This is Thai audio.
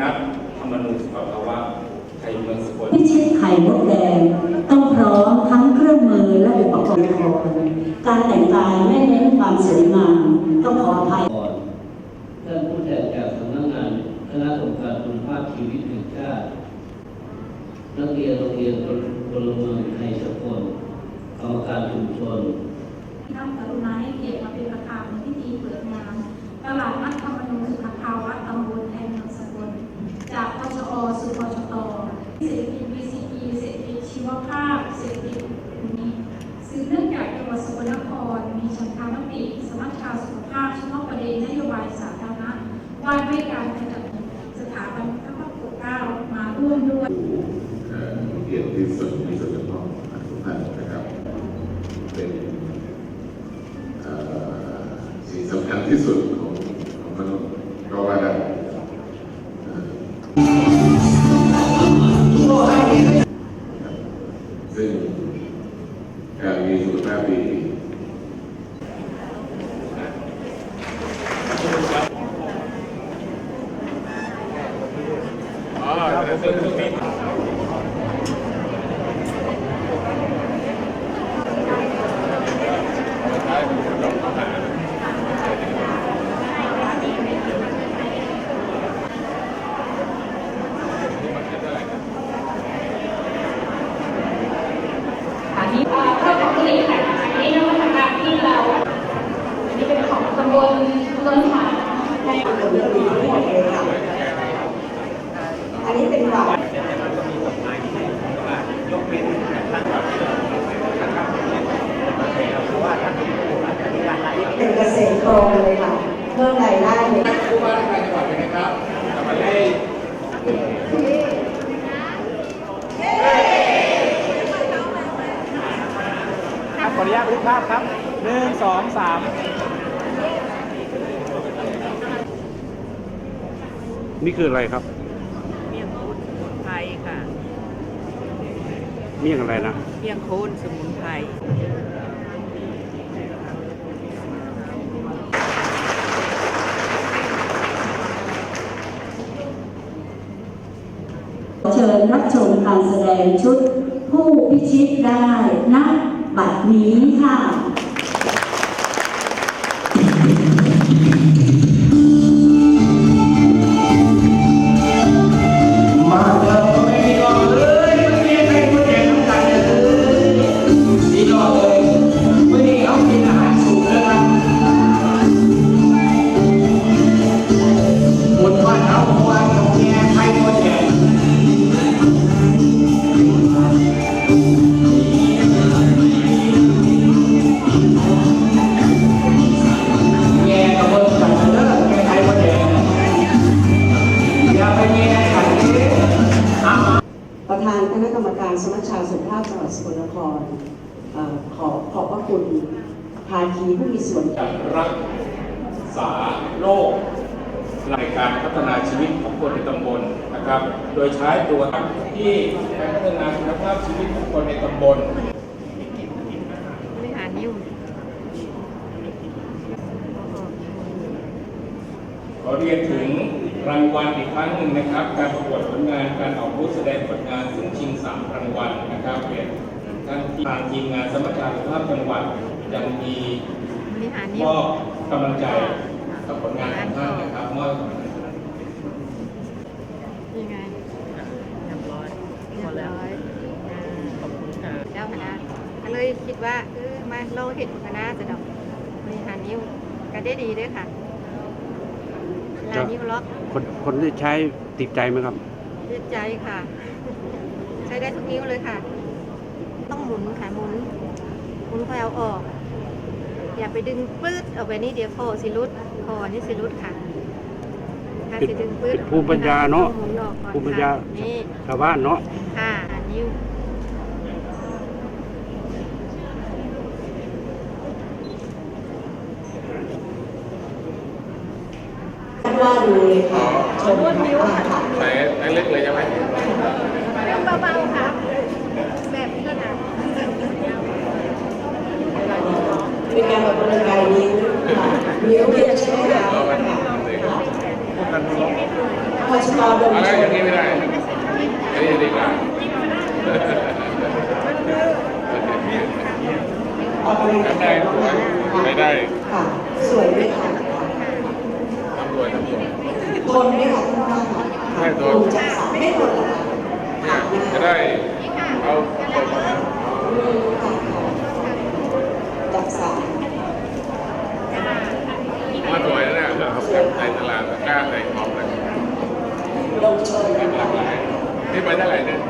นักธรรมนูญสุขภาวะไทยเมืองสกลพิชิตไข่มดแดงต้องพร้อมทั้งเครื่องมือและอุปกรณ์การแต่งกายไม่เน้นความสวยงามต้องขออภัยก่อนท่านผู้แทนจากสำนักงานคณะกรรมการคุณภาพชีวิตแห่งชาตินักเรียนโรงเรียนพลเมืองไทยสกลกรรมการชุมชนท่านกรุณาให้เกียรติมาเป็นประธานในพิธีเปิดงานตลาดนัดธรรมนูญสุขภาวะตำบลแทนเมืองสกลจากพชอสู่พชตเศรษฐกิจ BCP เศรษฐกิจชีวภาพ เศรษฐกิจนี้สืบเนื่องจากจังหวัดสกลนคร มีฉันทามติสมัชชาสุขภาพเฉพาะประเด็นนโยบายสาธารณะว่าด้วยการขจัดสถาบันพระพุทธเจ้ามาร่วมด้วย เอ่อเกียรติที่สุดที่สุดเฉพาะทุกท่านนะครับเป็นสิ่งสำคัญที่สุดของของมนุษย์ก็ว่าได้เอ่อซึ่งการมีสุขภาพดีอันนี้เข้าของผลิตค่ะอันนี้นวัตกรรมที่เรา อันนี้เป็นของ ตำบลนนทาในอันนี้เป็นหวัดเป็นเกษตรกรเลยค่ะเพิ่มรายได้เลยผู้ว่าราชการจังหวัดเป็นไงครับกลับมาได้ครับขออนุญาตรูปภาพครับหนึ่งสองสาม นี่คืออะไรครับ เมี่ยงคูนสมุนไพรค่ะ เมี่ยงอะไรนะ เมี่ยงคูนสมุนไพร เชิญรับชมการแสดงชุดผู้พิชิตได้ณบัดนี้ค่ะ ปแง่ขันเลยเอาประธานคณะกรรมการสมัชชาสุขภาพจังหวัดสกลนครเอ่อ ขอขอบพระคุณภาคีผู้มีส่วนรักษาโรคในการพัฒนาชีวิตของคนในตำบลนะครับ โดยใช้ตัวที่ไปพัฒนาคุณภาพชีวิตของคนในตำบลบริหารนิ้วขอเรียนถึงรางวัลอีกครั้งหนึ่งนะครับ การประกวดผลงานการออกบูธแสดงผลงานซึ่งชิงสามรางวัลนะครับเป็น ท่านที่ทางทีมงานสมัชชาสุขภาพจังหวัดยังมีบริหารมนิ้วอบกำลังใจกับผลงานของท่านนะครับมอบยังไงเรียบร้อยเรียบร้อยขอบคุณค่ะเจ้าคณะก็เลยคิดว่าเออมาเราเห็นคณะจะดอกบริหารนิ้วก็ได้ดีด้วยค่ะลายนิ้วล็อกคนคนที่ใช้ติดใจไหมครับยืดใจค่ะ ใช้ได้ทุกนิ้วเลยค่ะต้องห มุนค่ะหมุนหมุนคอยเอาออก อย่าไปดึงปื๊ดเอาไปนี่เดี๋ยวคอสิรุดคอนี่สิรุดค่ะถ้าเป็นสิดึงปื๊ดเป็นภูมิปัญญาเนอะต้องหมุนออกก่อนภูมิปัญญา ค่ะนี่ชาวบ้านเนาะค่ะนิ้วว่าดูเลยค่ะชมค่ะ ใช้เล็กเลยใช่ไหม เบาๆค่ะ แบบนี้ก็นะ เป็นการออกกำลังกายนิ้วค่ะนิ้วเรียกใช่ไหมคะค่ะพอชะลอดมอะไรอย่างนี้ไม่ได้อันนี้ดีกว่าออกเลยทำได้สวยไม่ได้ค่ะสวยด้วยค่ะทำรวยทำรวยทนด้วยค่ะท่านว่าค่ะ ที่ไปได้หลายเดือน